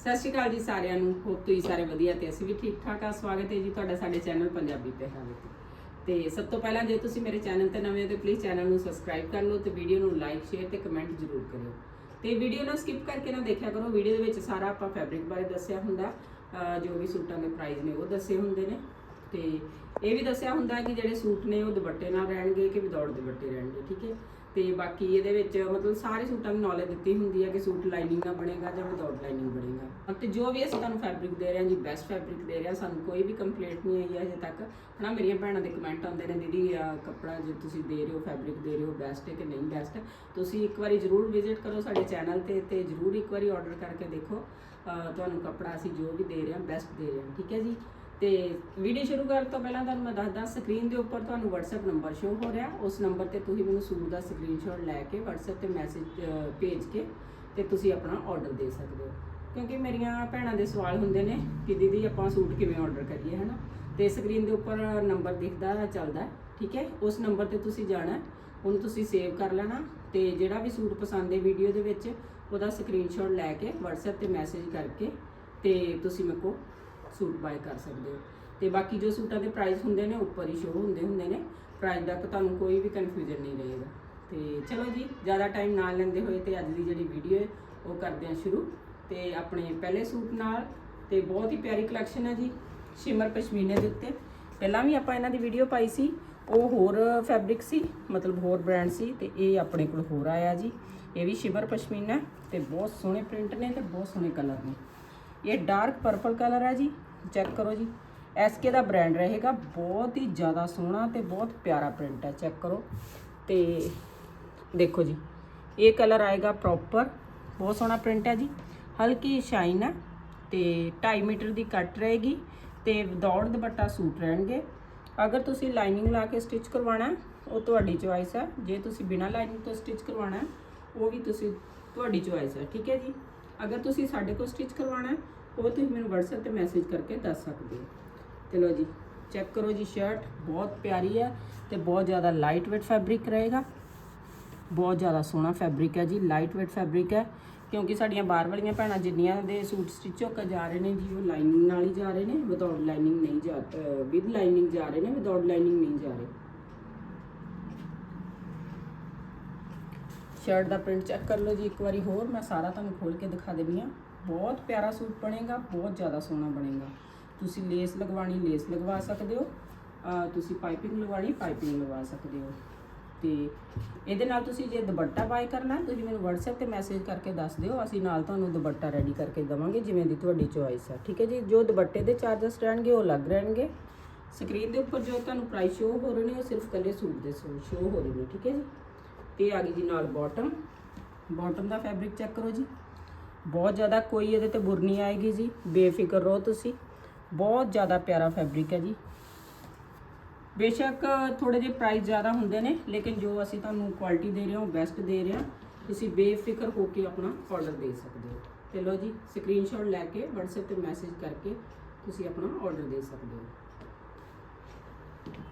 ਸਤਿ ਸ਼੍ਰੀ ਅਕਾਲ ਜੀ ਸਾਰਿਆਂ ਨੂੰ। ਹੋਪ ਤੁਸੀਂ ਸਾਰੇ ਵਧੀਆ ਤੇ ਅਸੀਂ ਵੀ ਠੀਕ ਠਾਕ ਆ। ਸਵਾਗਤ ਹੈ ਜੀ ਤੁਹਾਡਾ ਸਾਡੇ ਚੈਨਲ ਪੰਜਾਬੀ ਪਹਿਰਾਵੇ ਤੇ ਤੇ ਸਭ ਤੋਂ ਪਹਿਲਾਂ ਜੇ ਤੁਸੀਂ ਮੇਰੇ ਚੈਨਲ ਤੇ ਨਵੇਂ ਹੋ ਤੇ ਪਲੀਜ਼ ਚੈਨਲ ਨੂੰ ਸਬਸਕ੍ਰਾਈਬ ਕਰ ਲਓ ਤੇ ਵੀਡੀਓ ਨੂੰ ਲਾਈਕ ਸ਼ੇਅਰ ਤੇ ਕਮੈਂਟ ਜ਼ਰੂਰ ਕਰਿਓ। ਤੇ ਵੀਡੀਓ ਨੂੰ ਸਕਿਪ ਕਰਕੇ ਨਾ ਦੇਖਿਆ ਕਰੋ। ਵੀਡੀਓ ਦੇ ਵਿੱਚ ਸਾਰਾ ਆਪਾਂ ਫੈਬਰਿਕ ਬਾਰੇ ਦੱਸਿਆ ਹੁੰਦਾ। ਜੋ ਵੀ ਸੂਟਾਂ ਦੇ ਪ੍ਰਾਈਸ ਨੇ ਉਹ ਦੱਸੇ ਹੁੰਦੇ ਨੇ। ਤੇ ਇਹ ਵੀ ਦੱਸਿਆ ਹੁੰਦਾ ਕਿ ਜਿਹੜੇ ਸੂਟ ਨੇ ਉਹ ਦੁਪੱਟੇ ਨਾਲ ਰਹਿਣਗੇ ਕਿ ਵਿਦਆਊਟ ਦੁਪੱਟੇ ਰਹਿਣਗੇ, ਠੀਕ ਹੈ? ਤੇ ਬਾਕੀ ਇਹਦੇ ਵਿੱਚ ਮਤਲਬ ਸਾਰੇ ਸੂਟਾਂ ਦੀ ਨੌਲੇਜ ਦਿੱਤੀ ਹੁੰਦੀ ਹੈ ਕਿ ਸੂਟ ਲਾਈਨਿੰਗ ਦਾ ਬਣੇਗਾ ਜਾਂ ਵਿਦਆਊਟ ਲਾਈਨਿੰਗ ਬਣੇਗਾ। ਤੇ ਜੋ ਵੀ ਅਸੀਂ ਤੁਹਾਨੂੰ ਫੈਬਰਿਕ ਦੇ ਰਹੇ ਹਾਂ ਜੀ ਬੈਸਟ ਫੈਬਰਿਕ ਦੇ ਰਹੇ ਹਾਂ, ਸਾਨੂੰ ਕੋਈ ਵੀ ਕੰਪਲੇਂਟ ਨਹੀਂ ਆਈ ਹੈ ਅਜੇ ਤੱਕ। ਹਨਾ, ਮੇਰੀਆਂ ਭੈਣਾਂ ਦੇ ਕਮੈਂਟ ਆਉਂਦੇ ਨੇ, ਦੀਦੀ ਕੱਪੜਾ ਜੇ ਤੁਸੀਂ ਦੇ ਰਹੇ ਹੋ ਫੈਬਰਿਕ ਦੇ ਰਹੇ ਹੋ ਬੈਸਟ ਹੈ ਕਿ ਨਹੀਂ ਬੈਸਟ ਤੁਸੀਂ ਇੱਕ ਵਾਰੀ ਜ਼ਰੂਰ ਵਿਜ਼ਿਟ ਕਰੋ ਸਾਡੇ ਚੈਨਲ ਤੇ ਤੇ ਜ਼ਰੂਰ ਇੱਕ ਵਾਰੀ ਆਰਡਰ ਕਰਕੇ ਦੇਖੋ ਤੁਹਾਨੂੰ ਕੱਪੜਾ ਅਸੀਂ ਜੋ ਵੀ ਦੇ ਰਹੇ ਹਾਂ ਬੈਸਟ ਦੇ ਰਹੇ ਹਾਂ, ਠੀਕ ਹੈ ਜੀ? ਤੇ ਵੀਡੀਓ ਸ਼ੁਰੂ ਕਰਨ ਤੋਂ ਪਹਿਲਾਂ ਤੁਹਾਨੂੰ ਮੈਂ ਦੱਸਦਾ ਸਕਰੀਨ ਦੇ ਉੱਪਰ ਤੁਹਾਨੂੰ WhatsApp ਨੰਬਰ ਸ਼ੋ ਹੋ ਰਿਹਾ। ਉਸ ਨੰਬਰ ਤੇ ਤੁਸੀਂ ਮੈਨੂੰ ਸੂਟ ਦਾ ਸਕਰੀਨਸ਼ਾਟ ਲੈ ਕੇ WhatsApp ਤੇ ਮੈਸੇਜ ਭੇਜ ਕੇ ਤੇ ਤੁਸੀਂ ਆਪਣਾ ਆਰਡਰ ਦੇ ਸਕਦੇ ਹੋ। ਕਿਉਂਕਿ ਮੇਰੀਆਂ ਭੈਣਾਂ ਦੇ ਸਵਾਲ ਹੁੰਦੇ ਨੇ ਕਿ ਦੀਦੀ ਆਪਾਂ ਸੂਟ ਕਿਵੇਂ ਆਰਡਰ ਕਰੀਏ, ਹਨਾ? ਤੇ ਸਕਰੀਨ ਦੇ ਉੱਪਰ ਨੰਬਰ ਦਿਖਦਾ, ਚੱਲਦਾ, ਠੀਕ ਹੈ? ਉਸ ਨੰਬਰ ਤੇ ਤੁਸੀਂ ਜਾਣਾ, ਉਹਨੂੰ ਤੁਸੀਂ ਸੇਵ ਕਰ ਲੈਣਾ ਤੇ ਜਿਹੜਾ ਵੀ ਸੂਟ ਪਸੰਦ ਹੈ ਵੀਡੀਓ ਦੇ ਵਿੱਚ, ਉਹਦਾ ਸਕਰੀਨਸ਼ਾਟ ਲੈ ਕੇ WhatsApp ਤੇ ਮੈਸੇਜ ਕਰਕੇ ਤੇ ਤੁਸੀਂ ਮੇਰੇ ਕੋਲ ਸੂਟ ਬਾਏ ਕਰ ਸਕਦੇ ਹੋ। ਤੇ ਬਾਕੀ ਜੋ ਸੂਟਾਂ ਦੇ ਪ੍ਰਾਈਸ ਹੁੰਦੇ ਨੇ, ਉੱਪਰ ਹੀ ਸ਼ੋ ਹੁੰਦੇ ਹੁੰਦੇ ਨੇ ਪ੍ਰਾਈਸ ਦਾ ਤੁਹਾਨੂੰ ਕੋਈ ਵੀ ਕਨਫਿਊਜ਼ਨ ਨਹੀਂ ਰਹੇਗਾ। ਤੇ ਚਲੋ ਜੀ, ਜ਼ਿਆਦਾ ਟਾਈਮ ਨਾ ਲੈਂਦੇ ਹੋਏ ਤੇ ਅੱਜ ਦੀ ਜਿਹੜੀ ਵੀਡੀਓ ਹੈ, ਉਹ ਕਰਦੇ ਹਾਂ ਸ਼ੁਰੂ। ਤੇ ਆਪਣੇ ਪਹਿਲੇ ਸੂਟ ਨਾਲ, ਤੇ ਬਹੁਤ ਹੀ ਪਿਆਰੀ ਕਲੈਕਸ਼ਨ ਹੈ ਜੀ, ਸ਼ਿਮਰ ਪਸ਼ਮੀਨੇ ਦੇ ਉੱਤੇ। ਪਹਿਲਾਂ ਵੀ ਆਪਾਂ ਇਹਨਾਂ ਦੀ ਵੀਡੀਓ ਪਾਈ ਸੀ, ਉਹ ਹੋਰ ਫੈਬਰਿਕ ਸੀ, ਮਤਲਬ ਹੋਰ ਬ੍ਰਾਂਡ ਸੀ, ਤੇ ਇਹ ਆਪਣੇ ਕੋਲ ਹੋਰ ਆਇਆ ਜੀ। ਇਹ ਵੀ ਸ਼ਿਮਰ ਪਸ਼ਮੀਨਾ ਹੈ, ਤੇ ਬਹੁਤ ਸੋਹਣੇ ਪ੍ਰਿੰਟ ਨੇ ਤੇ ਬਹੁਤ ਸੋਹਣੇ ਕਲਰ ਨੇ। ਇਹ ਡਾਰਕ ਪਰਪਲ ਕਲਰ ਹੈ ਜੀ। ਚੈੱਕ ਕਰੋ ਜੀ। ਐਸਕੇ ਦਾ ਬ੍ਰਾਂਡ ਰਹੇਗਾ। ਬਹੁਤ ਹੀ ਜ਼ਿਆਦਾ ਸੋਹਣਾ ਤੇ ਬਹੁਤ ਪਿਆਰਾ ਪ੍ਰਿੰਟ ਹੈ। ਚੈੱਕ ਕਰੋ। ਤੇ ਦੇਖੋ ਜੀ। ਇਹ ਕਲਰ ਆਏਗਾ ਪ੍ਰੋਪਰ ਬਹੁਤ ਸੋਹਣਾ ਪ੍ਰਿੰਟ ਹੈ ਜੀ। ਹਲਕੀ ਸ਼ਾਈਨ ਹੈ ਤੇ 2.5 ਮੀਟਰ ਦੀ ਕੱਟ ਰਹੇਗੀ ਤੇ ਦੌੜ ਦੁਪੱਟਾ ਸੂਟ ਰਹਿਣਗੇ। ਅਗਰ ਤੁਸੀਂ ਲਾਈਨਿੰਗ ਲਾ ਕੇ ਸਟਿਚ ਕਰਵਾਉਣਾ ਉਹ ਤੁਹਾਡੀ ਚੁਆਇਸ ਹੈ। ਜੇ ਤੁਸੀਂ ਬਿਨਾਂ ਲਾਈਨਿੰਗ ਤੋਂ ਸਟਿਚ ਕਰਵਾਉਣਾ ਉਹ ਵੀ ਤੁਸੀਂ ਤੁਹਾਡੀ ਚੁਆਇਸ ਹੈ। ਠੀਕ ਹੈ ਜੀ। ਅਗਰ ਤੁਸੀਂ ਸਾਡੇ ਕੋਲ ਸਟਿਚ ਕਰਵਾਉਣਾ ਉਹ ਤੁਸੀਂ ਮੈਨੂੰ WhatsApp ਤੇ ਮੈਸੇਜ ਕਰਕੇ ਦੱਸ ਸਕਦੇ ਹੋ। ਚਲੋ ਜੀ ਚੈੱਕ ਕਰੋ ਜੀ ਸ਼ਰਟ ਬਹੁਤ ਪਿਆਰੀ ਹੈ ਤੇ ਬਹੁਤ ਜ਼ਿਆਦਾ ਲਾਈਟ ਵੇਟ ਫੈਬਰਿਕ ਰਹੇਗਾ। ਬਹੁਤ ਜ਼ਿਆਦਾ ਸੋਹਣਾ ਫੈਬਰਿਕ ਹੈ ਜੀ ਲਾਈਟ ਵੇਟ ਫੈਬਰਿਕ ਹੈ, ਕਿਉਂਕਿ ਸਾਡੀਆਂ ਬਾਹਰ ਵਾਲੀਆਂ ਭੈਣਾਂ ਜਿੰਨੀਆਂ ਦੇ ਸੂਟ ਸਟਿਚ ਹੋ ਕੇ ਜਾ ਰਹੇ ਨੇ ਜੀ, ਉਹ ਲਾਈਨਿੰਗ ਨਾਲ ਹੀ ਜਾ ਰਹੇ ਨੇ ਵਿਦਆਊਟ ਲਾਈਨਿੰਗ ਨਹੀਂ ਜਾ ਵਿਦ ਲਾਈਨਿੰਗ ਜਾ ਰਹੇ ਨੇ ਵਿਦਆਊਟ ਲਾਈਨਿੰਗ ਨਹੀਂ ਜਾ ਰਹੇ। ਸ਼ਰਟ ਦਾ ਪ੍ਰਿੰਟ ਚੈੱਕ ਕਰ ਲਓ ਜੀ, ਇੱਕ ਵਾਰੀ ਹੋਰ ਮੈਂ ਸਾਰਾ ਤੁਹਾਨੂੰ ਖੋਲ ਕੇ ਦਿਖਾ ਦਿੰਦੀ ਹਾਂ। ਬਹੁਤ ਪਿਆਰਾ ਸੂਟ ਬਣੇਗਾ, ਬਹੁਤ ਜ਼ਿਆਦਾ ਸੋਹਣਾ ਬਣੇਗਾ। ਤੁਸੀਂ ਲੇਸ ਲਗਵਾਣੀ ਲੇਸ ਲਗਵਾ ਸਕਦੇ ਹੋ। ਤੁਸੀਂ ਪਾਈਪਿੰਗ ਲਗਵਾਣੀ ਪਾਈਪਿੰਗ ਲਗਵਾ ਸਕਦੇ ਹੋ। ਤੇ ਇਹਦੇ ਨਾਲ ਤੁਸੀਂ ਜੇ ਦੁਪੱਟਾ ਬਾਈ ਕਰਨਾ, ਤੁਸੀਂ ਮੈਨੂੰ WhatsApp ਤੇ ਮੈਸੇਜ ਕਰਕੇ ਦੱਸ ਦਿਓ, ਅਸੀਂ ਨਾਲ ਤੁਹਾਨੂੰ ਦੁਪੱਟਾ ਰੈਡੀ ਕਰਕੇ ਦਵਾਂਗੇ, ਜਿਵੇਂ ਦੀ ਤੁਹਾਡੀ ਚੋਇਸ ਹੈ ਠੀਕ ਹੈ ਜੀ? ਜੋ ਦੁਪੱਟੇ ਦੇ ਚਾਰजेस ਰਹਿਣਗੇ, ਉਹ ਅਲੱਗ ਰਹਿਣਗੇ। ਸਕਰੀਨ ਦੇ ਉੱਪਰ ਜੋ ਤੁਹਾਨੂੰ ਪ੍ਰਾਈਸ ਸ਼ੋ ਹੋ ਰਹੇ ਨੇ, ਉਹ ਸਿਰਫ ਕੱਲੇ ਸੂਟ ਦੇ ਸ਼ੋ ਹੋ ਰਹੇ ਨੇ। ਠੀਕ ਹੈ ਜੀ? ਤੇ ਆ ਗਈ ਜੀ ਨਾਲ ਬਾਟਮ ਬਾਟਮ ਦਾ ਫੈਬਰਿਕ ਚੈੱਕ ਕਰੋ ਜੀ। ਬਹੁਤ ਜ਼ਿਆਦਾ ਕੋਈ ਇਹਦੇ ਤੇ ਬੁਰ ਨਹੀਂ ਆਏਗੀ ਜੀ, ਬੇਫਿਕਰ ਰਹੋ ਤੁਸੀਂ। ਬਹੁਤ ਜ਼ਿਆਦਾ ਪਿਆਰਾ ਫੈਬਰਿਕ ਹੈ ਜੀ। ਬੇਸ਼ੱਕ ਥੋੜੇ ਜਿਹੇ ਪ੍ਰਾਈਸ ਜ਼ਿਆਦਾ ਹੁੰਦੇ ਨੇ, ਲੇਕਿਨ ਜੋ ਅਸੀਂ ਤੁਹਾਨੂੰ ਕੁਆਲਿਟੀ ਦੇ ਰਹੇ ਹਾਂ ਬੈਸਟ ਦੇ ਰਹੇ ਹਾਂ। ਤੁਸੀਂ ਬੇਫਿਕਰ ਹੋ ਕੇ ਆਪਣਾ ਆਰਡਰ ਦੇ ਸਕਦੇ ਹੋ। ਤੇ ਲੋ ਜੀ ਸਕਰੀਨਸ਼ਾਟ ਲੈ ਕੇ, WhatsApp ਤੇ ਮੈਸੇਜ ਕਰਕੇ ਤੁਸੀਂ ਆਪਣਾ ਆਰਡਰ ਦੇ ਸਕਦੇ ਹੋ।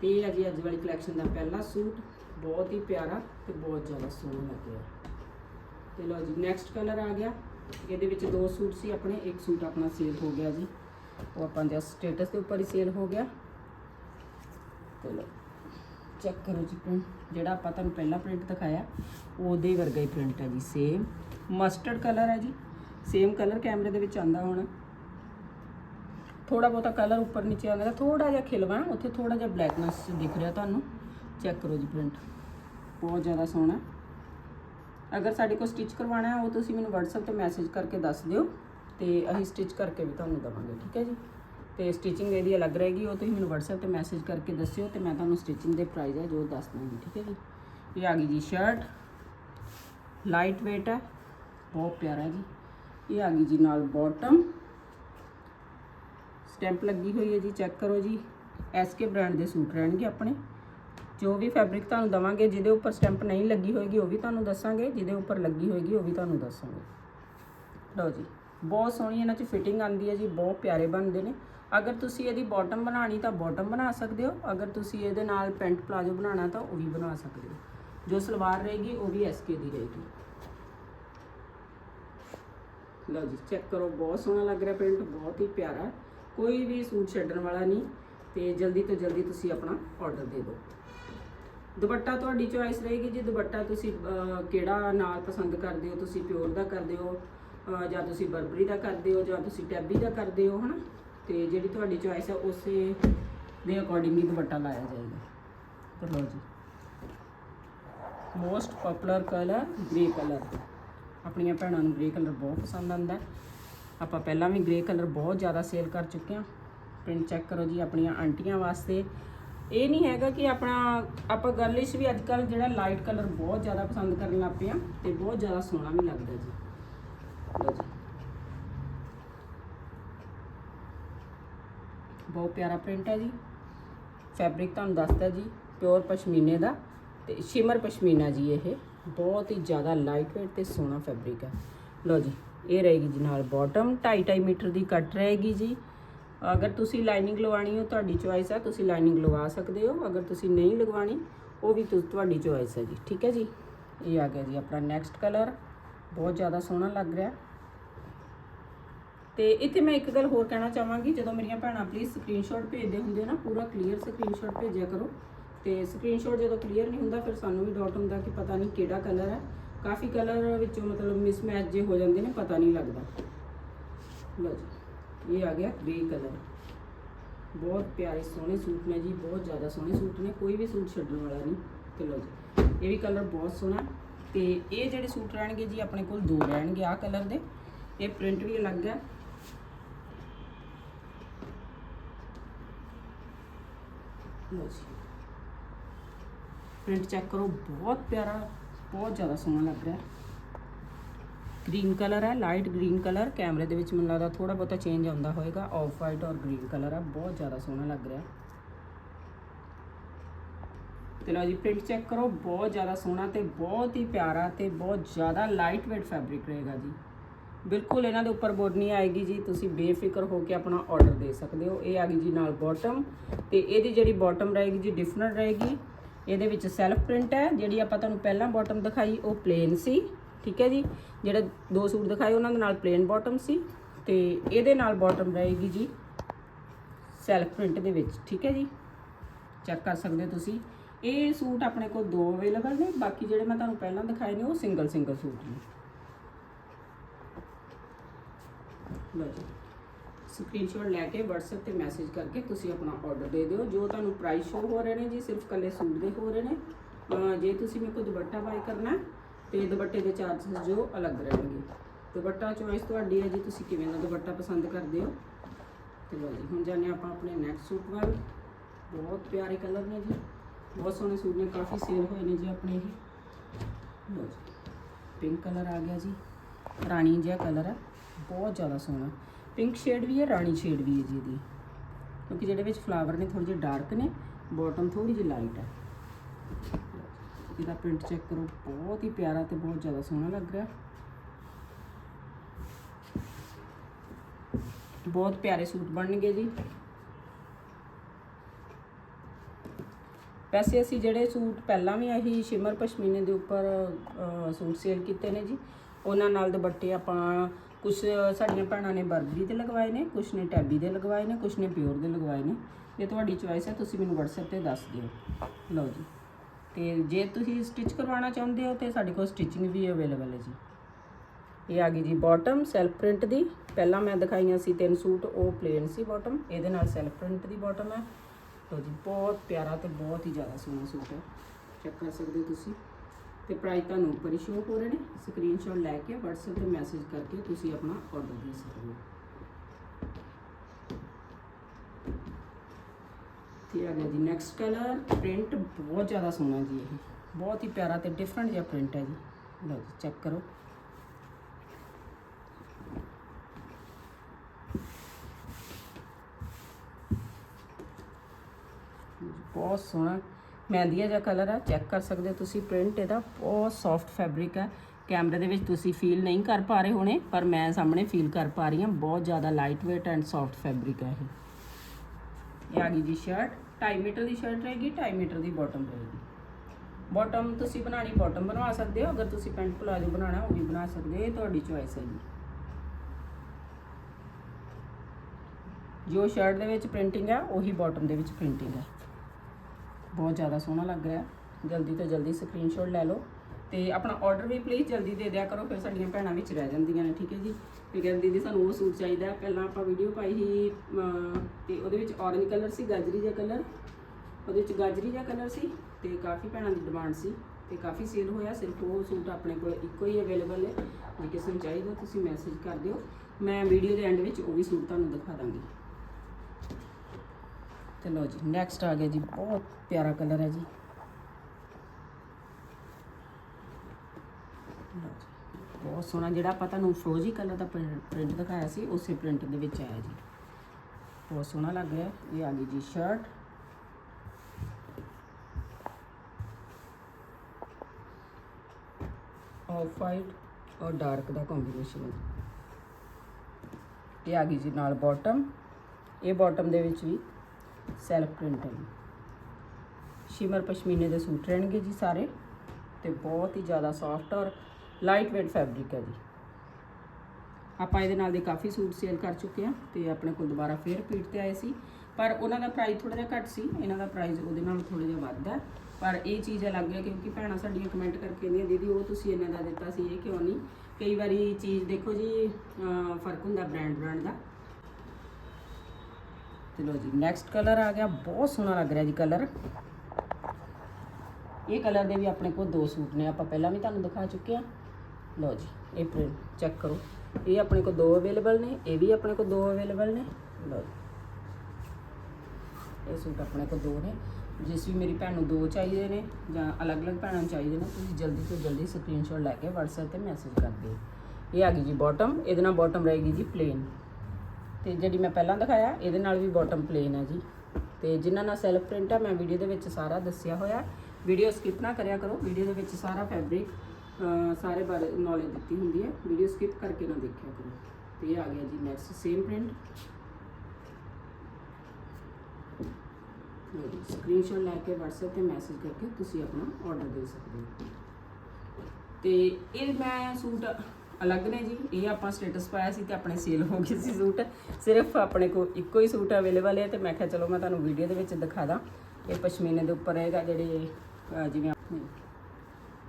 ਤੇ ਇਹ ਹੈ ਜੀ ਅੱਜ ਵਾਲੀ ਕਲੈਕਸ਼ਨ ਦਾ ਪਹਿਲਾ ਸੂਟ। ਬਹੁਤ ਹੀ ਪਿਆਰਾ ਤੇ ਬਹੁਤ ਜ਼ਿਆਦਾ ਸੋਹਣਾ ਲੱਗਿਆ। ਤੇ ਲੋ ਜੀ ਨੈਕਸਟ ਕਲਰ ਆ ਗਿਆ। ਇਹਦੇ ਵਿੱਚ ਦੋ ਸੂਟ ਸੀ ਆਪਣੇ, ਇੱਕ ਸੂਟ ਆਪਣਾ ਸੇਲ ਹੋ ਗਿਆ ਜੀ। ਉਹ ਆਪਾਂ ਜਸਟ ਸਟੇਟਸ ਦੇ ਉੱਪਰ ਹੀ ਸੇਲ ਹੋ ਗਿਆ। ਚਲੋ ਚੈੱਕ ਕਰੋ ਜੀ ਪ੍ਰਿੰਟ ਜਿਹੜਾ ਆਪਾਂ ਤੁਹਾਨੂੰ ਪਹਿਲਾਂ ਪ੍ਰਿੰਟ ਦਿਖਾਇਆ, ਉਹਦੇ ਵਰਗਾ ਹੀ ਪ੍ਰਿੰਟ ਹੈ ਜੀ ਸੇਮ ਮਸਟਰਡ ਕਲਰ ਹੈ ਜੀ ਸੇਮ ਕਲਰ ਕੈਮਰੇ ਦੇ ਵਿੱਚ ਆਂਦਾ ਹੋਣਾ। ਥੋੜਾ ਬਹੁਤਾ ਕਲਰ ਉੱਪਰ ਨੀਚੇ ਆਉਂਦਾ ਥੋੜਾ ਜਿਹਾ ਖਿਲਵਾ, ਉੱਥੇ ਥੋੜਾ ਜਿਹਾ ਬਲੈਕਨੈਸ ਦਿਖ ਰਿਹਾ ਤੁਹਾਨੂੰ। ਚੈੱਕ ਕਰੋ ਜੀ ਪ੍ਰਿੰਟ ਬਹੁਤ ਜ਼ਿਆਦਾ ਸੋਹਣਾ। ਅਗਰ ਸਾਡੇ ਕੋਲ ਸਟਿਚ ਕਰਵਾਉਣਾ ਹੈ, ਉਹ ਤੁਸੀਂ ਮੈਨੂੰ WhatsApp ਤੇ ਮੈਸੇਜ ਕਰਕੇ ਦੱਸ ਦਿਓ ਤੇ ਅਸੀਂ ਸਟਿਚ ਕਰਕੇ ਵੀ ਤੁਹਾਨੂੰ ਦਵਾਂਗੇ, ਠੀਕ ਹੈ ਜੀ? ਤੇ ਸਟਿਚਿੰਗ ਇਹਦੀ ਅਲੱਗ ਰਹੇਗੀ, ਉਹ ਤੁਸੀਂ ਮੈਨੂੰ WhatsApp ਤੇ ਮੈਸੇਜ ਕਰਕੇ ਦੱਸਿਓ ਤੇ ਮੈਂ ਤੁਹਾਨੂੰ ਸਟਿਚਿੰਗ ਦੇ ਪ੍ਰਾਈਸ ਹੈ ਜੋ ਦੱਸ ਦਾਂਗੀ, ਠੀਕ ਹੈ ਜੀ? ਇਹ ਆ ਗਈ ਜੀ ਸ਼ਰਟ ਲਾਈਟ weight ਹੈ, ਬਹੁਤ ਪਿਆਰਾ ਜੀ। ਇਹ ਆ ਗਈ ਜੀ ਨਾਲ ਬਾਟਮ ਸਟੈਂਪ ਲੱਗੀ ਹੋਈ ਹੈ ਜੀ ਚੈੱਕ ਕਰੋ ਜੀ। ਐਸਕੇ ਬ੍ਰਾਂਡ ਦੇ ਸੂਟ ਰਹਿਣਗੇ ਆਪਣੇ। ਜੋ ਵੀ ਫੈਬਰਿਕ ਤੁਹਾਨੂੰ ਦਵਾਂਗੇ, ਜਿਹਦੇ ਉੱਪਰ ਸਟੈਂਪ ਨਹੀਂ ਲੱਗੀ ਹੋਏਗੀ, ਉਹ ਵੀ ਤੁਹਾਨੂੰ ਦੱਸਾਂਗੇ, ਜਿਹਦੇ ਉੱਪਰ ਲੱਗੀ ਹੋਏਗੀ, ਉਹ ਵੀ ਤੁਹਾਨੂੰ ਦੱਸਾਂਗੇ। ਲਓ ਜੀ, ਬਹੁਤ ਸੋਹਣੀ ਇਹਨਾਂ 'ਚ ਫਿਟਿੰਗ ਆਉਂਦੀ ਹੈ ਜੀ, ਬਹੁਤ ਪਿਆਰੇ ਬਣਦੇ ਨੇ। ਅਗਰ ਤੁਸੀਂ ਇਹਦੀ ਬਾਟਮ ਬਣਾਣੀ ਤਾਂ ਬਾਟਮ ਬਣਾ ਸਕਦੇ ਹੋ, ਅਗਰ ਤੁਸੀਂ ਇਹਦੇ ਨਾਲ ਪੈਂਟ ਪਲਾਜੋ ਬਣਾਉਣਾ ਤਾਂ ਉਹ ਵੀ ਬਣਾ ਸਕਦੇ ਹੋ। ਜੋ ਸਲਵਾਰ ਰਹੇਗੀ, ਉਹ ਵੀ ਐਸਕੇ ਦੀ ਰਹੇਗੀ। ਲਓ ਜੀ ਚੈੱਕ ਕਰੋ, ਬਹੁਤ ਸੋਹਣਾ ਲੱਗ ਰਿਹਾ ਪ੍ਰਿੰਟ ਬਹੁਤ ਹੀ ਪਿਆਰਾ। ਕੋਈ ਵੀ ਸੂਟ ਛੱਡਣ ਵਾਲਾ ਨਹੀਂ, ਤੇ ਜਲਦੀ ਤੋਂ ਜਲਦੀ ਤੁਸੀਂ ਆਪਣਾ ਆਰਡਰ ਦੇ ਦਿਓ। ਦੁਪੱਟਾ ਤੁਹਾਡੀ ਚੋਇਸ ਰਹੇਗੀ ਜੀ। ਦੁਪੱਟਾ ਤੁਸੀਂ ਕਿਹੜਾ ਨਾਲ ਪਸੰਦ ਕਰਦੇ ਹੋ? ਤੁਸੀਂ ਪਿਓਰ ਦਾ ਕਰਦੇ ਹੋ ਜਾਂ ਤੁਸੀਂ ਬਰਬਰੀ ਦਾ ਕਰਦੇ ਹੋ, ਜਾਂ ਤੁਸੀਂ ਟੈਬੀ ਦਾ ਕਰਦੇ ਹੋ, ਹਨਾ? ਤੇ ਜਿਹੜੀ ਤੁਹਾਡੀ ਚੋਇਸ ਹੈ ਉਸੇ ਦੇ ਅਕੋਰਡਿੰਗਲੀ ਦੁਪੱਟਾ ਲਾਇਆ ਜਾਏਗਾ। ਤੇ ਲਓ ਜੀ। Most popular colour grey colour ਆਪਣੀਆਂ ਭੈਣਾਂ ਨੂੰ ਗ੍ਰੇ ਕਲਰ ਬਹੁਤ ਪਸੰਦ ਆਉਂਦਾ ਆਪਾਂ ਪਹਿਲਾਂ ਵੀ ਗ੍ਰੇ ਕਲਰ ਬਹੁਤ ਜ਼ਿਆਦਾ ਸੇਲ ਕਰ ਚੁੱਕੇ ਹਾਂ। ਪ੍ਰਿੰਟ ਚੈੱਕ ਕਰੋ ਜੀ ਆਪਣੀਆਂ ਆਂਟੀਆਂ ਵਾਸਤੇ। ਇਹ ਨਹੀਂ ਹੈਗਾ ਕਿ ਆਪਣਾ, ਆਪਾਂ ਗਰਲਿਸ਼ ਵੀ ਅੱਜ ਕੱਲ ਜਿਹੜਾ ਲਾਈਟ ਕਲਰ ਬਹੁਤ ਜ਼ਿਆਦਾ ਪਸੰਦ ਕਰਨ ਲੱਗ ਪਏ ਆ ਤੇ ਬਹੁਤ ਜ਼ਿਆਦਾ ਸੋਹਣਾ ਵੀ ਲੱਗਦਾ ਜੀ। ਲਓ ਜੀ। ਬਹੁਤ ਪਿਆਰਾ ਪ੍ਰਿੰਟ ਹੈ ਜੀ। ਫੈਬਰਿਕ ਤੁਹਾਨੂੰ ਦੱਸਦਾ ਜੀ ਪਿਓਰ ਪਸ਼ਮੀਨੇ ਦਾ ਤੇ ਸ਼ਿਮਰ ਪਸ਼ਮੀਨਾ ਜੀ ਇਹ। ਬਹੁਤ ਹੀ ਜ਼ਿਆਦਾ ਲਾਈਟ weight ਤੇ ਸੋਹਣਾ ਫੈਬਰਿਕ ਹੈ। ਲਓ ਜੀ, ਇਹ ਰਹੇਗੀ ਜੀ ਨਾਲ ਬਾਟਮ 2.5 ਮੀਟਰ ਦੀ ਕੱਟ ਰਹੇਗੀ ਜੀ। ਅਗਰ ਤੁਸੀਂ ਲਾਈਨਿੰਗ ਲਵਾਣੀ ਹੋ ਤੁਹਾਡੀ ਚੋਇਸ ਹੈ, ਤੁਸੀਂ ਲਾਈਨਿੰਗ ਲਵਾ ਸਕਦੇ ਹੋ। ਅਗਰ ਤੁਸੀਂ ਨਹੀਂ ਲਗਵਾਣੀ ਉਹ ਵੀ ਤੁਹਾਡੀ ਚੁਆਇਸ ਹੈ ਜੀ। ਠੀਕ ਹੈ ਜੀ? ਇਹ ਆ ਗਿਆ ਜੀ ਆਪਣਾ ਨੈਕਸਟ ਕਲਰ ਬਹੁਤ ਜ਼ਿਆਦਾ ਸੋਹਣਾ ਲੱਗ ਰਿਹਾ। ਤੇ ਇੱਥੇ ਮੈਂ ਇੱਕ ਗੱਲ ਹੋਰ ਕਹਿਣਾ ਚਾਹਾਂਗੀ, ਜਦੋਂ ਮੇਰੀਆਂ ਭੈਣਾਂ ਪਲੀਜ਼ ਸਕਰੀਨਸ਼ਾਟ ਭੇਜਦੇ ਹੁੰਦੇ ਨਾ, ਪੂਰਾ ਕਲੀਅਰ ਸਕਰੀਨਸ਼ਾਟ ਭੇਜਿਆ ਕਰੋ। ਤੇ ਸਕਰੀਨਸ਼ਾਟ ਜਦੋਂ ਕਲੀਅਰ ਨਹੀਂ ਹੁੰਦਾ, ਫਿਰ ਸਾਨੂੰ ਵੀ ਡਾਊਟ ਹੁੰਦਾ ਕਿ ਪਤਾ ਨਹੀਂ ਕਿਹੜਾ ਕਲਰ ਹੈ। ਕਾਫੀ ਕਲਰ ਵਿੱਚੋਂ ਮਤਲਬ ਮਿਸਮੈਚ ਜੇ ਹੋ ਜਾਂਦੇ ਨੇ, ਪਤਾ ਨਹੀਂ ਲੱਗਦਾ। ਲਓ ਜੀ। ਇਹ ਆ ਗਿਆ ਗ੍ਰੇ ਕਲਰ ਬਹੁਤ ਪਿਆਰੇ ਸੋਹਣੇ ਸੂਟ ਨੇ ਜੀ, ਬਹੁਤ ਜ਼ਿਆਦਾ ਸੋਹਣੇ ਸੂਟ ਨੇ, ਕੋਈ ਵੀ ਸੂਟ ਛੱਡਣ ਵਾਲਾ ਨਹੀਂ। ਤੇ ਲਓ ਜੀ, ਇਹ ਵੀ ਕਲਰ ਬਹੁਤ ਸੋਹਣਾ। ਤੇ ਇਹ ਜਿਹੜੇ ਸੂਟ ਰਹਿਣਗੇ ਜੀ, ਆਪਣੇ ਕੋਲ ਦੋ ਰਹਿਣਗੇ, ਆਹ ਕਲਰ ਦੇ। ਇਹ ਪ੍ਰਿੰਟ ਵੀ ਅਲੱਗ ਹੈ। ਲਓ ਜੀ ਪ੍ਰਿੰਟ ਚੈੱਕ ਕਰੋ, ਬਹੁਤ ਪਿਆਰਾ, ਬਹੁਤ ਜ਼ਿਆਦਾ ਸੋਹਣਾ ਲੱਗ ਰਿਹਾ। ਗ੍ਰੀਨ ਕਲਰ ਹੈ, ਲਾਈਟ ਗ੍ਰੀਨ ਕਲਰ। ਕੈਮਰੇ ਦੇ ਵਿੱਚ ਮੈਨੂੰ ਲੱਗਦਾ ਥੋੜਾ ਬਹੁਤਾ ਚੇਂਜ ਆਉਂਦਾ ਹੋਵੇਗਾ ਆਫ ਵਾਈਟ ਔਰ ਗ੍ਰੀਨ ਕਲਰ ਹੈ ਬਹੁਤ ਜ਼ਿਆਦਾ ਸੋਹਣਾ ਲੱਗ ਰਿਹਾ। ਤੇ ਲਓ ਜੀ ਪ੍ਰਿੰਟ ਚੈੱਕ ਕਰੋ। ਬਹੁਤ ਜ਼ਿਆਦਾ ਸੋਹਣਾ ਤੇ ਬਹੁਤ ਹੀ ਪਿਆਰਾ ਤੇ ਬਹੁਤ ਜ਼ਿਆਦਾ ਲਾਈਟ weight ਫੈਬਰਿਕ ਰਹੇਗਾ ਜੀ। ਬਿਲਕੁਲ ਇਹਨਾਂ ਦੇ ਉੱਪਰ ਬੋਰਡ ਨਹੀਂ ਆਏਗੀ ਜੀ। ਤੁਸੀਂ ਬੇਫਿਕਰ ਹੋ ਕੇ ਆਪਣਾ ਆਰਡਰ ਦੇ ਸਕਦੇ ਹੋ। ਇਹ ਆ ਗਈ ਜੀ ਨਾਲ ਬਾਟਮ ਤੇ ਇਹਦੀ ਜਿਹੜੀ ਬਾਟਮ ਰਹੇਗੀ ਜੀ ਡਿਫਰੈਂਟ ਰਹੇਗੀ। ਇਹਦੇ ਵਿੱਚ ਸੈਲਫ ਪ੍ਰਿੰਟ ਹੈ। ਜਿਹੜੀ ਆਪਾਂ ਤੁਹਾਨੂੰ ਪਹਿਲਾਂ ਬਾਟਮ ਦਿਖਾਈ, ਉਹ ਪਲੇਨ ਸੀ। ਠੀਕ ਹੈ ਜੀ? ਜਿਹੜੇ ਦੋ ਸੂਟ ਦਿਖਾਏ, ਉਹਨਾਂ ਦੇ ਨਾਲ ਪਲੇਨ ਬਾਟਮ ਸੀ ਤੇ ਇਹਦੇ ਨਾਲ ਬਾਟਮ ਰਹੇਗੀ ਜੀ ਸੈਲਫ ਪ੍ਰਿੰਟ ਦੇ ਵਿੱਚ, ਠੀਕ ਹੈ ਜੀ? ਚੈੱਕ ਕਰ ਸਕਦੇ ਹੋ ਤੁਸੀਂ। ਇਹ ਸੂਟ ਆਪਣੇ ਕੋਲ ਦੋ ਅਵੇਲੇਬਲ ਨੇ, ਬਾਕੀ ਜਿਹੜੇ ਮੈਂ ਤੁਹਾਨੂੰ ਪਹਿਲਾਂ ਦਿਖਾਏ ਨੇ, ਉਹ ਸਿੰਗਲ ਸਿੰਗਲ ਸੂਟ ਨੇ। ਲਓ ਜੀ। ਸਕਰੀਨਸ਼ਾਟ ਲੈ ਕੇ WhatsApp ਤੇ ਮੈਸੇਜ ਕਰਕੇ ਤੁਸੀਂ ਆਪਣਾ ਆਰਡਰ ਦੇ ਦਿਓ। ਜੋ ਤੁਹਾਨੂੰ ਪ੍ਰਾਈਸ ਸ਼ੋ ਹੋ ਰਹੇ ਨੇ ਜੀ, ਸਿਰਫ ਕੱਲੇ ਸੂਟ ਦੇ ਹੋ ਰਹੇ ਨੇ। ਅਹ ਜੇ ਤੁਸੀਂ ਮੇਰੇ ਕੋਲ ਦੁਪੱਟਾ ਬਾਈ ਕਰਨਾ ਤੇ ਦੁਪੱਟੇ ਦੇ ਚਾਰजेस ਜੋ ਅਲੱਗ ਰਹਿਣਗੇ। ਦੁਪੱਟਾ ਚੋਇਸ ਤੁਹਾਡੀ ਹੈ ਜੀ, ਤੁਸੀਂ ਕਿਵੇਂ ਦਾ ਦੁਪੱਟਾ ਪਸੰਦ ਕਰਦੇ ਹੋ? ਤੇ ਲਓ ਜੀ, ਹੁਣ ਜਾਨੇ ਆਪਾਂ ਆਪਣੇ ਨੈਕਸਟ ਸੂਟ ਵੱਲ। ਬਹੁਤ ਪਿਆਰੇ ਕਲਰ ਨੇ ਜੀ। ਬਹੁਤ ਸੋਹਣੇ ਸੂਟ ਨੇ, ਕਾਫੀ ਸੇਲ ਹੋਏ ਨੇ ਜੀ ਆਪਣੇ ਇਹ। ਲਓ ਜੀ ਪਿੰਕ ਕਲਰ ਆ ਗਿਆ ਜੀ। ਰਾਣੀ ਜਿਹਾ ਕਲਰ ਹੈ। ਬਹੁਤ ਜ਼ਿਆਦਾ ਸੋਹਣਾ। ਪਿੰਕ ਸ਼ੇਡ ਵੀ ਹੈ, ਰਾਣੀ ਸ਼ੇਡ ਵੀ ਹੈ ਜੀ ਇਹਦੀ। ਕਿਉਂਕਿ ਜਿਹੜੇ ਵਿੱਚ ਫਲਾਵਰ ਨੇ ਥੋੜੇ ਜਿਹੇ ਡਾਰਕ ਨੇ ਬਾਟਮ ਥੋੜੀ ਜਿਹੀ ਲਾਈਟ ਹੈ। ਇਹਦਾ ਪ੍ਰਿੰਟ ਚੈੱਕ ਕਰੋ। ਬਹੁਤ ਹੀ ਪਿਆਰਾ ਤੇ ਬਹੁਤ ਜ਼ਿਆਦਾ ਸੋਹਣਾ ਲੱਗ ਰਿਹਾ। ਬਹੁਤ ਪਿਆਰੇ ਸੂਟ ਬਣਨਗੇ ਜੀ। ਵੈਸੇ ਅਸੀਂ ਜਿਹੜੇ ਸੂਟ ਪਹਿਲਾਂ ਵੀ ਅਸੀਂ ਸ਼ਿਮਰ ਪਸ਼ਮੀਨੇ ਦੇ ਉੱਪਰ ਸੂਟ ਸੇਲ ਕੀਤੇ ਨੇ ਜੀ, ਉਹਨਾਂ ਨਾਲ ਦੁਪੱਟੇ ਆਪਾਂ ਕੁਝ ਸਾਡੀਆਂ ਭੈਣਾਂ ਨੇ ਬਰਬਰੀ ਦੇ ਲਗਵਾਏ ਨੇ ਕੁਝ ਨੇ ਟੈਬੀ ਦੇ ਲਗਵਾਏ ਨੇ ਕੁਝ ਨੇ ਪਿਓਰ ਦੇ ਲਗਵਾਏ ਨੇ। ਇਹ ਤੁਹਾਡੀ ਚੁਆਇਸ ਹੈ, ਤੁਸੀਂ ਮੈਨੂੰ WhatsApp ਤੇ ਦੱਸ ਦਿਓ। ਲਓ ਜੀ। ਤੇ ਜੇ ਤੁਸੀਂ ਸਟਿਚ ਕਰਵਾਉਣਾ ਚਾਹੁੰਦੇ ਹੋ ਤੇ ਸਾਡੇ ਕੋਲ ਸਟਿਚਿੰਗ ਵੀ ਅਵੇਲੇਬਲ ਹੈ ਜੀ। ਇਹ ਆ ਗਈ ਜੀ ਬਾਟਮ ਸੈਲਫ ਪ੍ਰਿੰਟ ਦੀ। ਪਹਿਲਾਂ ਮੈਂ ਦਿਖਾਈਆਂ ਸੀ ਤਿੰਨ ਸੂਟ, ਉਹ ਪਲੇਨ ਸੀ ਬਾਟਮ ਇਹਦੇ ਨਾਲ ਸੈਲਫ ਪ੍ਰਿੰਟ ਦੀ ਬਾਟਮ ਹੈ। ਲਓ ਜੀ, ਬਹੁਤ ਪਿਆਰਾ ਤੇ ਬਹੁਤ ਹੀ ਜ਼ਿਆਦਾ ਸੋਹਣਾ ਸੂਟ ਹੈ। ਚੈੱਕ ਕਰ ਸਕਦੇ ਹੋ ਤੁਸੀਂ। ਤੇ ਪ੍ਰਾਈਸ ਤੁਹਾਨੂੰ ਉੱਪਰ ਹੀ ਸ਼ੋ ਹੋ ਰਹੇ ਨੇ। ਸਕਰੀਨਸ਼ਾਟ ਲੈ ਕੇ WhatsApp ਤੇ ਮੈਸੇਜ ਕਰਕੇ ਤੁਸੀਂ ਆਪਣਾ ਆਰਡਰ ਦੇ ਸਕਦੇ ਹੋ। ਤੇ ਆ ਗਿਆ ਜੀ? ਨੈਕਸਟ ਕਲਰ ਪ੍ਰਿੰਟ ਬਹੁਤ ਜ਼ਿਆਦਾ ਸੋਹਣਾ ਜੀ ਇਹ। ਬਹੁਤ ਹੀ ਪਿਆਰਾ ਤੇ ਡਿਫਰੈਂਟ ਜਿਹਾ ਪ੍ਰਿੰਟ ਹੈ ਜੀ। ਲਓ ਜੀ ਚੈੱਕ ਕਰੋ। ਬਹੁਤ ਸੋਹਣਾ, ਮਹਿੰਦੀਆ ਜਿਹਾ ਕਲਰ ਹੈ ਚੈੱਕ ਕਰ ਸਕਦੇ ਹੋ ਤੁਸੀਂ ਪ੍ਰਿੰਟ ਇਹਦਾ ਬਹੁਤ ਸੌਫਟ ਫੈਬਰਿਕ ਹੈ ਕੈਮਰੇ ਦੇ ਵਿੱਚ ਤੁਸੀਂ ਫੀਲ ਨਹੀਂ ਕਰ ਪਾ ਰਹੇ ਹੋਣੇ, ਪਰ ਮੈਂ ਸਾਹਮਣੇ ਫੀਲ ਕਰ ਪਾ ਰਹੀ ਹਾਂ। ਬਹੁਤ ਜ਼ਿਆਦਾ light weight and soft fabric ਹੈ ਇਹ। ਇਹ ਆ ਗਈ ਜੀ ਸ਼ਰਟ ਢਾਈ ਮੀਟਰ ਦੀ ਸ਼ਰਟ ਰਹੇਗੀ, ਢਾਈ ਮੀਟਰ ਦੀ ਬਾਟਮ ਰਹੇਗੀ। ਬਾਟਮ ਤੁਸੀਂ ਬਣਾਣੀ ਬਾਟਮ ਬਣਵਾ ਸਕਦੇ ਹੋ, ਅਗਰ ਤੁਸੀਂ ਪੈਂਟ ਪਲਾਜ਼ੋ ਬਣਾਣਾ ਉਹ ਵੀ ਬਣਾ ਸਕਦੇ ਹੋ ਤੁਹਾਡੀ ਚੋਇਸ ਹੈ ਜੀ। ਜੋ ਸ਼ਰਟ ਦੇ ਵਿੱਚ ਪ੍ਰਿੰਟਿੰਗ ਹੈ, ਉਹੀ ਬਾਟਮ ਦੇ ਵਿੱਚ ਪ੍ਰਿੰਟਿੰਗ ਹੈ। ਬਹੁਤ ਜ਼ਿਆਦਾ ਸੋਹਣਾ ਲੱਗ ਰਿਹਾ। ਜਲਦੀ ਤੋਂ ਜਲਦੀ ਸਕਰੀਨਸ਼ਾਟ ਲੈ ਲਓ। ਤੇ ਆਪਣਾ ਆਰਡਰ ਵੀ ਪਲੀਜ਼ ਜਲਦੀ ਦੇ ਦਿਆ ਕਰੋ ਫਿਰ ਸਾਡੀਆਂ ਭੈਣਾਂ ਵਿੱਚ ਰਹਿ ਜਾਂਦੀਆਂ ਨੇ ਠੀਕ ਹੈ ਜੀ? ਤੇ ਕਹਿੰਦੇ ਦੀਦੀ ਸਾਨੂੰ ਉਹ ਸੂਟ ਚਾਹੀਦਾ ਪਹਿਲਾਂ ਆਪਾਂ ਵੀਡੀਓ ਪਾਈ ਸੀ ਅਮ, ਤੇ ਉਹਦੇ ਵਿੱਚ ਔਰੰਜ ਕਲਰ ਸੀ ਗਾਜਰੀ ਜਿਹਾ ਕਲਰ ਉਹਦੇ ਵਿੱਚ ਗਾਜਰੀ ਜਿਹਾ ਕਲਰ ਸੀ ਤੇ ਕਾਫੀ ਭੈਣਾਂ ਦੀ ਡਿਮਾਂਡ ਸੀ ਤੇ ਕਾਫੀ ਸੇਲ ਹੋਇਆ। ਸਿਰਫ ਉਹ ਸੂਟ ਆਪਣੇ ਕੋਲ ਇੱਕੋ ਹੀ ਅਵੇਲੇਬਲ ਹੈ। ਜੇ ਕਿਸੇ ਨੂੰ ਚਾਹੀਦਾ ਤੁਸੀਂ ਮੈਸੇਜ ਕਰ ਦਿਓ। ਮੈਂ ਵੀਡੀਓ ਦੇ ਐਂਡ ਵਿੱਚ ਉਹ ਵੀ ਸੂਟ ਤੁਹਾਨੂੰ ਦਿਖਾ ਦਾਂਗੀ। ਤੇ ਲਓ ਜੀ ਨੈਕਸਟ ਆ ਗਿਆ ਜੀ। ਬਹੁਤ ਪਿਆਰਾ ਕਲਰ ਹੈ ਜੀ ਲਓ ਜੀ, ਬਹੁਤ ਸੋਹਣਾ ਜਿਹੜਾ ਆਪਾਂ ਤੁਹਾਨੂੰ ਫਰੋਜੀ ਕਲਰ ਦਾ ਪ੍ਰਿੰਟ ਦਿਖਾਇਆ ਸੀ, ਉਸੇ ਪ੍ਰਿੰਟ ਦੇ ਵਿੱਚ ਆਇਆ ਜੀ। ਬਹੁਤ ਸੋਹਣਾ ਲੱਗ ਰਿਹਾ, ਇਹ ਆ ਗਈ ਜੀ ਸ਼ਰਟ ਆਫ ਵਾਈਟ ਔਰ ਡਾਰਕ ਦਾ ਕੰਬੀਨੇਸ਼ਨ ਹੈ ਇਹ ਆ ਗਈ ਜੀ ਨਾਲ ਬਾਟਮ ਇਹ ਬਾਟਮ ਦੇ ਵਿੱਚ ਵੀ ਸੈਲਫ ਪ੍ਰਿੰਟ ਹੈ ਸ਼ਿਮਰ ਪਸ਼ਮੀਨੇ ਦੇ ਸੂਟ ਰਹਿਣਗੇ ਜੀ ਸਾਰੇ ਤੇ ਬਹੁਤ ਹੀ ਜ਼ਿਆਦਾ ਸੌਫਟ ਔਰ ਲਾਈਟ weight ਫੈਬਰਿਕ ਹੈ ਜੀ। ਆਪਾਂ ਇਹਦੇ ਨਾਲ ਦੇ ਕਾਫੀ ਸੂਟ ਸੇਲ ਕਰ ਚੁੱਕੇ ਆ ਤੇ ਆਪਣੇ ਕੋਲ ਦੁਬਾਰਾ ਫੇਰ ਰਿਪੀਟ ਤੇ ਆਏ ਸੀ। ਪਰ ਉਹਨਾਂ ਦਾ ਪ੍ਰਾਈਸ ਥੋੜਾ ਜਿਹਾ ਘੱਟ ਸੀ, ਇਹਨਾਂ ਦਾ ਪ੍ਰਾਈਸ ਉਹਦੇ ਨਾਲ ਥੋੜਾ ਜਿਹਾ ਵੱਧ ਹੈ। ਪਰ ਇਹ ਚੀਜ਼ ਅਲੱਗ ਹੈ ਕਿਉਂਕਿ ਭੈਣਾਂ ਸਾਡੀਆਂ ਕਮੈਂਟ ਕਰਕੇ ਕਹਿੰਦੀਆਂ, ਦੀਦੀ, ਉਹ ਤੁਸੀਂ ਇਹਨਾਂ ਦਾ ਦਿੱਤਾ ਸੀ, ਇਹ ਕਿਉਂ ਨਹੀਂ? ਕਈ ਵਾਰੀ ਚੀਜ਼ ਦੇਖੋ ਜੀ ਫ਼ਰਕ ਹੁੰਦਾ ਬ੍ਰਾਂਡ ਬ੍ਰਾਂਡ ਦਾ। ਤੇ ਲੋ ਜੀ ਨੈਕਸਟ ਕਲਰ ਆ ਗਿਆ, ਬਹੁਤ ਸੋਹਣਾ ਲੱਗ ਰਿਹਾ ਜੀ ਕਲਰ ਇਹ ਕਲਰ ਦੇ ਵੀ ਆਪਣੇ ਕੋਲ ਦੋ ਸੂਟ ਨੇ, ਆਪਾਂ ਪਹਿਲਾਂ ਵੀ ਤੁਹਾਨੂੰ ਦਿਖਾ ਚੁੱਕੇ ਆ ਲਓ ਜੀ, ਇਹ ਪ੍ਰਿੰਟ ਚੈੱਕ ਕਰੋ। ਇਹ ਆਪਣੇ ਕੋਲ ਦੋ ਅਵੇਲੇਬਲ ਨੇ, ਇਹ ਵੀ ਆਪਣੇ ਕੋਲ ਦੋ ਅਵੇਲੇਬਲ ਨੇ। ਲਓ ਜੀ। ਇਹ ਸੂਟ ਆਪਣੇ ਕੋਲ ਦੋ ਨੇ। ਜਿਸ ਵੀ ਮੇਰੀ ਭੈਣ ਨੂੰ ਦੋ ਚਾਹੀਦੇ ਨੇ ਜਾਂ ਅਲੱਗ-ਅਲੱਗ ਭੈਣਾਂ ਨੂੰ ਚਾਹੀਦੇ ਨੇ, ਤੁਸੀਂ ਜਲਦੀ ਤੋਂ ਜਲਦੀ ਸਕਰੀਨਸ਼ਾਟ ਲੈ ਕੇ WhatsApp ਤੇ ਮੈਸੇਜ ਕਰ ਦਿਓ। ਇਹ ਆ ਗਈ ਜੀ ਬਾਟਮ ਇਹਦੇ ਨਾਲ ਬਾਟਮ ਰਹੇਗੀ ਜੀ ਪਲੇਨ ਤੇ ਜਿਹੜੀ ਮੈਂ ਪਹਿਲਾਂ ਦਿਖਾਇਆ, ਇਹਦੇ ਨਾਲ ਵੀ ਬਾਟਮ ਪਲੇਨ ਹੈ ਜੀ। ਤੇ ਜਿਨ੍ਹਾਂ ਨਾਲ ਸੈਲਫ ਪ੍ਰਿੰਟ ਹੈ ਮੈਂ ਵੀਡੀਓ ਦੇ ਵਿੱਚ ਸਾਰਾ ਦੱਸਿਆ ਹੋਇਆ। ਵੀਡੀਓ ਸਕਿਪ ਨਾ ਕਰਿਆ ਕਰੋ। ਵੀਡੀਓ ਦੇ ਵਿੱਚ ਸਾਰਾ ਫੈਬਰਿਕ ਸਾਰੇ ਬਾਰੇ ਨੌਲੇਜ ਦਿੱਤੀ ਹੁੰਦੀ ਹੈ। ਵੀਡੀਓ ਸਕਿਪ ਕਰਕੇ ਨਾ ਦੇਖਿਆ ਕਰੋ। ਤੇ ਇਹ ਆ ਗਿਆ ਜੀ ਨੈਕਸਟ ਸੇਮ ਪ੍ਰਿੰਟ ਸਕਰੀਨਸ਼ਾਟ ਲੈ ਕੇ WhatsApp ਤੇ ਮੈਸੇਜ ਕਰਕੇ ਤੁਸੀਂ ਆਪਣਾ ਆਰਡਰ ਦੇ ਸਕਦੇ ਹੋ। ਤੇ ਇਹ ਮੈਂ ਸੂਟ ਅਲੱਗ ਨੇ ਜੀ। ਇਹ ਆਪਾਂ ਸਟੇਟਸ ਪਾਇਆ ਸੀ ਤੇ ਆਪਣੇ ਸੇਲ ਹੋ ਗਏ ਸੀ ਸੂਟ। ਸਿਰਫ ਆਪਣੇ ਕੋਲ ਇੱਕੋ ਹੀ ਸੂਟ ਅਵੇਲੇਬਲ ਹੈ ਤੇ ਮੈਂ ਕਿਹਾ ਚਲੋ ਮੈਂ ਤੁਹਾਨੂੰ ਵੀਡੀਓ ਦੇ ਵਿੱਚ ਦਿਖਾ ਦਾਂ। ਇਹ ਪਸ਼ਮੀਨੇ ਦੇ ਉੱਪਰ ਰਹੇਗਾ ਜਿਹੜੇ ਜਿਵੇਂ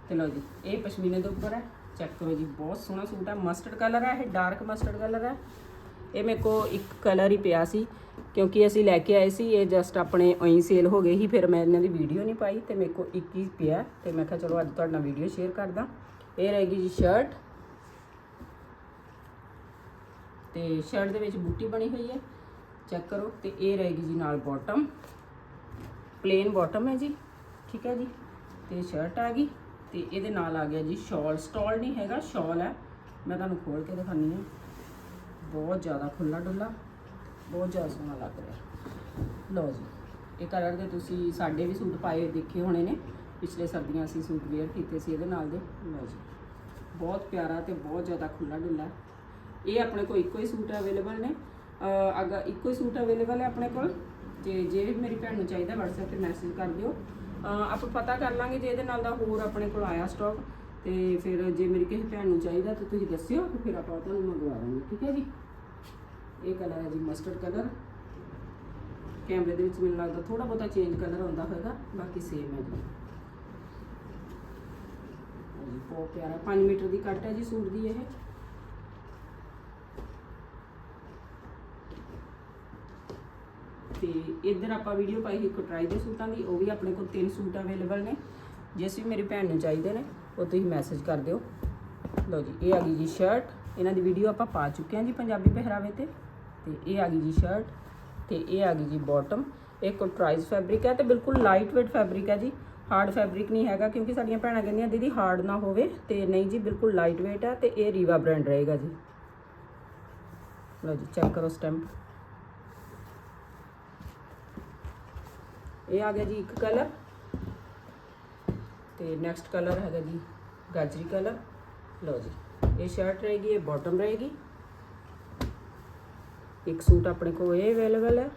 ਤੇ ਲਓ ਜੀ, ਇਹ ਪਸ਼ਮੀਨੇ ਦੇ ਉੱਪਰ ਹੈ। ਚੈੱਕ ਕਰੋ ਜੀ, ਬਹੁਤ ਸੋਹਣਾ ਸੂਟ ਹੈ। ਮਸਟਰਡ ਕਲਰ ਹੈ, ਇਹ ਡਾਰਕ ਮਸਟਰਡ ਕਲਰ ਹੈ। ਇਹ ਮੇਰੇ ਕੋ ਇੱਕ ਕਲਰ ਹੀ ਪਿਆ ਸੀ, ਕਿਉਂਕਿ ਅਸੀਂ ਲੈ ਕੇ ਆਏ ਸੀ, ਇਹ ਜਸਟ ਆਪਣੇ ਉਹੀ ਸੇਲ ਹੋ ਗਏ ਸੀ, ਫਿਰ ਮੈਂ ਇਹਨਾਂ ਦੀ ਵੀਡੀਓ ਨਹੀਂ ਪਾਈ ਤੇ ਮੇਰੇ ਕੋ ਇੱਕ ਹੀ ਪਿਆ ਤੇ ਮੈਂ ਕਿਹਾ ਚਲੋ ਅੱਜ ਤੁਹਾਡੇ ਨਾਲ ਵੀਡੀਓ ਸ਼ੇਅਰ ਕਰਦਾ। ਇਹ ਰਹੇਗੀ ਜੀ ਸ਼ਰਟ ਤੇ ਸ਼ਰਟ ਦੇ ਵਿੱਚ ਬੂਟੀ ਬਣੀ ਹੋਈ ਹੈ। ਚੈੱਕ ਕਰੋ, ਤੇ ਇਹ ਰਹੇਗੀ ਜੀ ਨਾਲ ਬਾਟਮ ਪਲੇਨ ਬਾਟਮ ਹੈ ਜੀ। ਠੀਕ ਹੈ ਜੀ। ਤੇ ਸ਼ਰਟ ਆ ਗਈ। ਤੇ ਇਹਦੇ ਨਾਲ ਆ ਗਿਆ ਜੀ ਸ਼ਾਲ। ਸਟਾਲ ਨਹੀਂ ਹੈਗਾ, ਸ਼ਾਲ ਹੈ। ਮੈਂ ਤੁਹਾਨੂੰ ਖੋਲ ਕੇ ਦਿਖਾਨੀ ਆ ਬਹੁਤ ਜ਼ਿਆਦਾ ਖੁੱਲਾ ਡੁੱਲਾ ਬਹੁਤ ਜ਼ਿਆਦਾ ਸੋਹਣਾ ਲੱਗ ਰਿਹਾ। ਲਓ ਜੀ, ਇਹ ਕਲਰ ਦੇ ਤੁਸੀਂ ਸਾਡੇ ਵੀ ਸੂਟ ਪਾਏ ਦੇਖੇ ਹੋਣੇ ਨੇ। ਪਿਛਲੇ ਸਰਦੀਆਂ ਅਸੀਂ ਸੂਟ ਵੇਅਰ ਕੀਤੇ ਸੀ ਇਹਦੇ ਨਾਲ ਦੇ। ਲਓ ਜੀ, ਬਹੁਤ ਪਿਆਰਾ ਤੇ ਬਹੁਤ ਜ਼ਿਆਦਾ ਖੁੱਲਾ ਡੁੱਲਾ ਇਹ ਆਪਣੇ ਕੋਲ ਇੱਕੋ ਹੀ ਸੂਟ ਅਵੇਲੇਬਲ ਨੇ। ਅਗਰ ਇੱਕੋ ਹੀ ਸੂਟ ਅਵੇਲੇਬਲ ਹੈ ਆਪਣੇ ਕੋਲ, ਤੇ ਜੇ ਮੇਰੀ ਭੈਣ ਨੂੰ ਚਾਹੀਦਾ WhatsApp ਤੇ ਮੈਸੇਜ ਕਰ ਦਿਓ। ਆਪਾਂ ਪਤਾ ਕਰ ਲਾਂਗੇ ਜੇ ਇਹਦੇ ਨਾਲ ਦਾ ਹੋਰ ਆਪਣੇ ਕੋਲ ਆਇਆ ਸਟਾਕ ਤੇ ਫਿਰ ਜੇ ਮੇਰੀ ਕਿਸੇ ਭੈਣ ਨੂੰ ਚਾਹੀਦਾ ਤਾਂ ਤੁਸੀਂ ਦੱਸਿਓ ਤੇ ਫਿਰ ਆਪਾਂ ਤੁਹਾਨੂੰ ਮੰਗਵਾ ਦਾਂਗੇ ਠੀਕ ਹੈ ਜੀ? ਇਹ ਕਲਰ ਹੈ ਜੀ ਮਸਟਰਡ ਕਲਰ ਕੈਮਰੇ ਦੇ ਵਿੱਚ ਮੈਨੂੰ ਲੱਗਦਾ ਥੋੜਾ ਬਹੁਤਾ ਚੇਂਜ ਕਲਰ ਆਉਂਦਾ ਹੋਵੇਗਾ ਬਾਕੀ ਸੇਮ ਹੈ ਜੀ। ਹਾਂਜੀ, ਬਹੁਤ ਪਿਆਰਾ 5 ਮੀਟਰ ਦੀ ਕੱਟ ਹੈ ਜੀ ਸੂਟ ਦੀ ਇਹ। ਤੇ ਇੱਧਰ ਆਪਾਂ ਵੀਡੀਓ ਪਾਈ ਸੀ ਕਟਰਾਈ ਦੇ ਸੂਟਾਂ ਦੀ, ਉਹ ਵੀ ਆਪਣੇ ਕੋਲ ਤਿੰਨ ਸੂਟ ਅਵੇਲੇਬਲ ਨੇ। ਜਿਸ ਵੀ ਮੇਰੀ ਭੈਣ ਨੂੰ ਚਾਹੀਦੇ ਨੇ, ਉਹ ਤੁਸੀਂ ਮੈਸੇਜ ਕਰ ਦਿਓ। ਲਓ ਜੀ, ਇਹ ਆ ਗਈ ਜੀ ਸ਼ਰਟ ਇਹਨਾਂ ਦੀ ਵੀਡੀਓ ਆਪਾਂ ਪਾ ਚੁੱਕੇ ਹਾਂ ਜੀ ਪੰਜਾਬੀ ਪਹਿਰਾਵੇ ਤੇ। ਤੇ ਇਹ ਆ ਗਈ ਜੀ ਸ਼ਰਟ ਤੇ ਇਹ ਆ ਗਈ ਜੀ ਬਾਟਮ ਇਹ ਕੋਟਰਾਈਜ਼ ਫੈਬਰਿਕ ਹੈ ਤੇ ਬਿਲਕੁਲ ਲਾਈਟ weight ਫੈਬਰਿਕ ਹੈ ਜੀ। ਹਾਰਡ ਫੈਬਰਿਕ ਨਹੀਂ ਹੈਗਾ ਕਿਉਂਕਿ ਸਾਡੀਆਂ ਭੈਣਾਂ ਕਹਿੰਦੀਆਂ, ਦੀਦੀ ਹਾਰਡ ਨਾ ਹੋਵੇ। ਤੇ ਨਹੀਂ ਜੀ, ਬਿਲਕੁਲ ਲਾਈਟ weight ਹੈ ਤੇ ਇਹ ਰੀਵਾ ਬ੍ਰਾਂਡ ਰਹੇਗਾ ਜੀ। ਲਓ ਜੀ ਚੈੱਕ ਕਰੋ ਸਟੈਂਪ ਇਹ ਆ ਗਿਆ ਜੀ ਇੱਕ ਕਲਰ ਤੇ ਨੈਕਸਟ ਕਲਰ ਹੈਗਾ ਜੀ ਗਾਜਰੀ ਕਲਰ ਲਓ ਜੀ, ਇਹ ਸ਼ਰਟ ਰਹੇਗੀ, ਇਹ ਬਾਟਮ ਰਹੇਗੀ। ਇੱਕ ਸੂਟ ਆਪਣੇ ਕੋਲ ਇਹ ਅਵੇਲੇਬਲ ਹੈ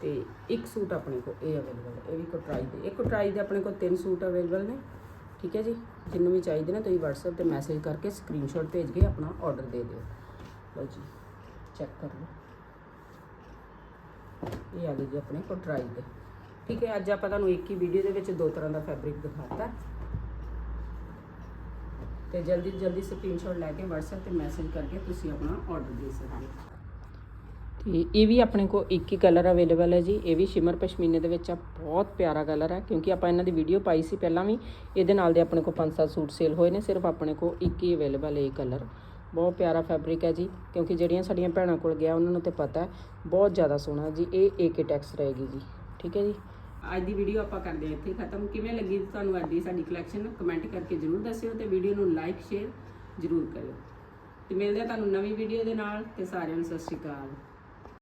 ਤੇ ਇੱਕ ਸੂਟ ਆਪਣੇ ਕੋਲ ਇਹ ਅਵੇਲੇਬਲ ਹੈ। ਇਹ ਵੀ ਕੋਟਰਾਈ ਦੇ ਇਹ ਕੋਟਰਾਈ ਦੇ ਆਪਣੇ ਕੋਲ ਤਿੰਨ ਸੂਟ ਅਵੇਲੇਬਲ ਨੇ। ਠੀਕ ਹੈ ਜੀ, ਜਿੰਨੂੰ ਵੀ ਚਾਹੀਦੇ ਨੇ ਤੁਸੀਂ WhatsApp ਤੇ ਮੈਸੇਜ ਕਰਕੇ ਸਕਰੀਨਸ਼ਾਟ ਭੇਜ ਕੇ ਆਪਣਾ ਆਰਡਰ ਦੇ ਦਿਓ। ਲਓ ਜੀ ਚੈੱਕ ਕਰ ਲਓ। ਇਹ ਆ ਗਏ ਜੀ ਆਪਣੇ ਕੋਲ ਟਰਾਈ ਦੇ। ਠੀਕ ਹੈ, ਅੱਜ ਆਪਾਂ ਤੁਹਾਨੂੰ ਇੱਕ ਹੀ ਵੀਡੀਓ ਦੇ ਵਿੱਚ ਦੋ ਤਰ੍ਹਾਂ ਦਾ ਫੈਬਰਿਕ ਦਿਖਾਤਾ। ਤੇ ਜਲਦੀ ਤੋਂ ਜਲਦੀ ਸਕਰੀਨਸ਼ਾਟ ਲੈ ਕੇ WhatsApp ਤੇ ਮੈਸੇਜ ਕਰਕੇ ਤੁਸੀਂ ਆਪਣਾ ਆਰਡਰ ਦੇ ਸਕਦੇ ਹੋ। ਤੇ ਇਹ ਵੀ ਆਪਣੇ ਕੋਲ ਇੱਕ ਹੀ ਕਲਰ ਅਵੇਲੇਬਲ ਹੈ ਜੀ। ਇਹ ਵੀ ਸ਼ਿਮਰ ਪਸ਼ਮੀਨੇ ਦੇ ਵਿੱਚ ਆ। ਬਹੁਤ ਪਿਆਰਾ ਕਲਰ ਹੈ, ਕਿਉਂਕਿ ਆਪਾਂ ਇਹਨਾਂ ਦੀ ਵੀਡੀਓ ਪਾਈ ਸੀ ਪਹਿਲਾਂ ਵੀ। ਇਹਦੇ ਨਾਲ ਦੇ ਆਪਣੇ ਕੋਲ 5-7 ਸੂਟ ਸੇਲ ਹੋਏ ਨੇ, ਸਿਰਫ ਆਪਣੇ ਕੋਲ ਇੱਕ ਹੀ ਅਵੇਲੇਬਲ ਹੈ ਇਹ ਕਲਰ ਬਹੁਤ ਪਿਆਰਾ ਫੈਬਰਿਕ ਹੈ ਜੀ, ਕਿਉਂਕਿ ਜਿਹੜੀਆਂ ਸਾਡੀਆਂ ਭੈਣਾਂ ਕੋਲ ਗਿਆ, ਉਹਨਾਂ ਨੂੰ ਤੇ ਪਤਾ ਹੈ, ਬਹੁਤ ਜ਼ਿਆਦਾ ਸੋਹਣਾ ਜੀ, ਇਹ ਏਕੇ ਟੈਕਸ ਰਹੇਗੀ ਜੀ, ਠੀਕ ਹੈ ਜੀ? ਅੱਜ ਦੀ ਵੀਡੀਓ ਆਪਾਂ ਕਰਦੇ ਹਾਂ ਇੱਥੇ ਖਤਮ। ਕਿਵੇਂ ਲੱਗੀ ਤੁਹਾਨੂੰ ਅੱਜ ਦੀ ਸਾਡੀ ਕਲੈਕਸ਼ਨ ਕਮੈਂਟ ਕਰਕੇ ਜਰੂਰ ਦੱਸਿਓ ਤੇ ਵੀਡੀਓ ਨੂੰ ਲਾਈਕ ਸ਼ੇਅਰ ਜਰੂਰ ਕਰਿਓ। ਤੇ ਮਿਲਦੇ ਹਾਂ ਤੁਹਾਨੂੰ ਨਵੀਂ ਵੀਡੀਓ ਦੇ ਨਾਲ, ਤੇ ਸਾਰਿਆਂ ਨੂੰ ਸਤਿ ਸ਼੍ਰੀ ਅਕਾਲ।